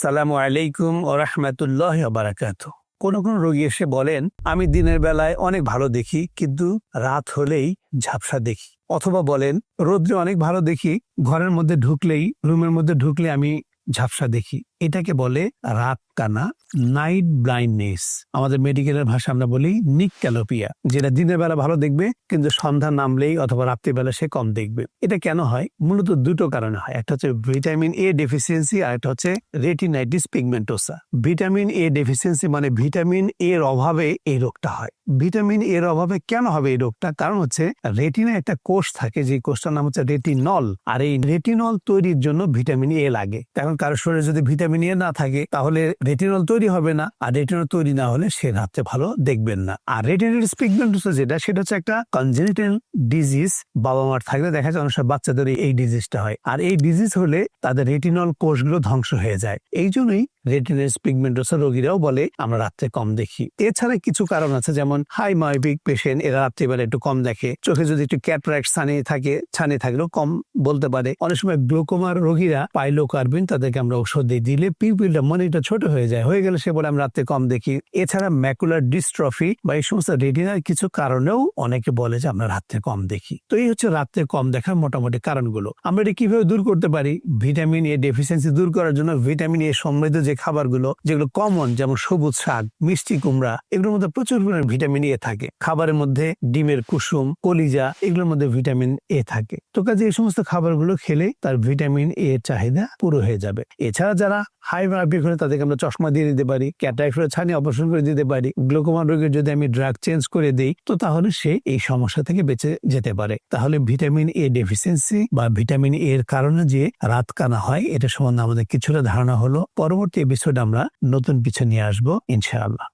আসসালামু আলাইকুম ও রহমতুল্লাহ বারাকাত কোন কোন রোগী এসে বলেন, আমি দিনের বেলায় অনেক ভালো দেখি, কিন্তু রাত হলেই ঝাপসা দেখি। অথবা বলেন, রোদ্রে অনেক ভালো দেখি, ঘরের মধ্যে ঢুকলেই, রুমের মধ্যে ঢুকলে আমি ঝাপসা দেখি। এটাকে বলে রাত কানা নাইট ব্লাইন্ডনেস আমাদের মেডিকেলের ভাষা আমরা বলি নিক ক্যালোপিয়া যেটা দিনের বেলা ভালো দেখবে, কিন্তু সন্ধ্যা নামলেই অথবা রাত্রিবেলা সে কম দেখবে। এটা কেন হয়? মূলত দুটো কারণে হয়। একটা হচ্ছে ভিটামিন এ ডেফিসিয়েন্সি আর একটা হচ্ছে retinitis pigmentosa vitamin A deficiency মানে ভিটামিন এর অভাবে এই রোগটা হয়। ভিটামিন এর অভাবে কেন হবে এই রোগটা? কারণ হচ্ছে রেটিনা একটা কোষ থাকে যে কোষটার নাম হচ্ছে রেটিনল আর এই রেটিনল তৈরির জন্য ভিটামিন এ লাগে। কারণ কারোর শরীরে যদি ভিটামিন এ না থাকে, তাহলে রেটিনল তৈরি হবে না। আর রেটিনল তৈরি না হলে সে রাত্রে ভালো দেখবেন না। আর রেটিনাইটিস পিগমেন্টোসা যেটা, সেটা হচ্ছে একটা কনজেনিটাল ডিজিজ বাবা মার থাকলে দেখা যায় অনেক বাচ্চাদের এই ডিজিজটা হয়। আর এই ডিজিজ হলে তাদের রেটিনল কোষগুলো ধ্বংস হয়ে যায়। এই জন্যই রেটিনাস পিগমেন্টোসা রোগীরাও বলে, আমরা রাত্রে কম দেখি। এছাড়া কিছু কারণ আছে, যেমন হাই মায়োপিক পেশেন্ট এরা রাত্রিবেলা একটু কম দেখে। চোখে যদি একটু ক্যাটরাক্ট ছানি থাকে, ছানি থাকলেও কম বলতে পারে। অনেক সময় গ্লোকোমার রোগীরা পাইলো কার্বিন তাদেরকে আমরা ওষুধ দিয়ে দিলে পিপিলটা মনিটা ছোট হয়ে যায়। হয়ে গেলে সে বলে, আমি রাত্রে কম দেখি। এছাড়া ম্যাকুলার ডিস্ট্রফি বা এই সমস্ত রেটিনার কিছু কারণেও অনেকে বলে যে, আমরা রাত্রে কম দেখি। তো এই হচ্ছে রাত্রে কম দেখার মোটামুটি কারণগুলো। আমরা এটা কীভাবে দূর করতে পারি? ভিটামিন এ ডেফিসিয়েন্সি দূর করার জন্য ভিটামিন এ সমৃদ্ধ যে খাবারগুলো, যেগুলো কমন যেমন সবুজ শাক, মিষ্টি কুমড়া, এগুলোর মধ্যে প্রচুর পরিমাণে ভিটামিন এ থাকে। খাবারের মধ্যে ডিমের কুসুম, কলিজা, এগুলোর মধ্যে ভিটামিন এ থাকে। তো কাজে এই সমস্ত খাবারগুলো খেলে তার ভিটামিন এ চাহিদা পুরো হয়ে যাবে। এছাড়া যারা হাই মায়োপিক হলে তাদেরকে আমরা চশমা দিয়ে দিতে পারি ক্যাটাইফের ছানি অপারেশন করে দিতে পারি গ্লোকোমান রোগের যদি আমি ড্রাগ চেঞ্জ করে দিই, তো তাহলে সে এই সমস্যা থেকে বেঁচে যেতে পারে। তাহলে ভিটামিন এ ডেফিসিয়েন্সি বা ভিটামিন এ এর কারণে যে রাত কানা হয়, এটা সম্বন্ধে আমাদের কিছুটা ধারণা হলো। পরবর্তী এপিসোড আমরা নতুন কিছু নিয়ে আসব, ইনশাআল্লাহ।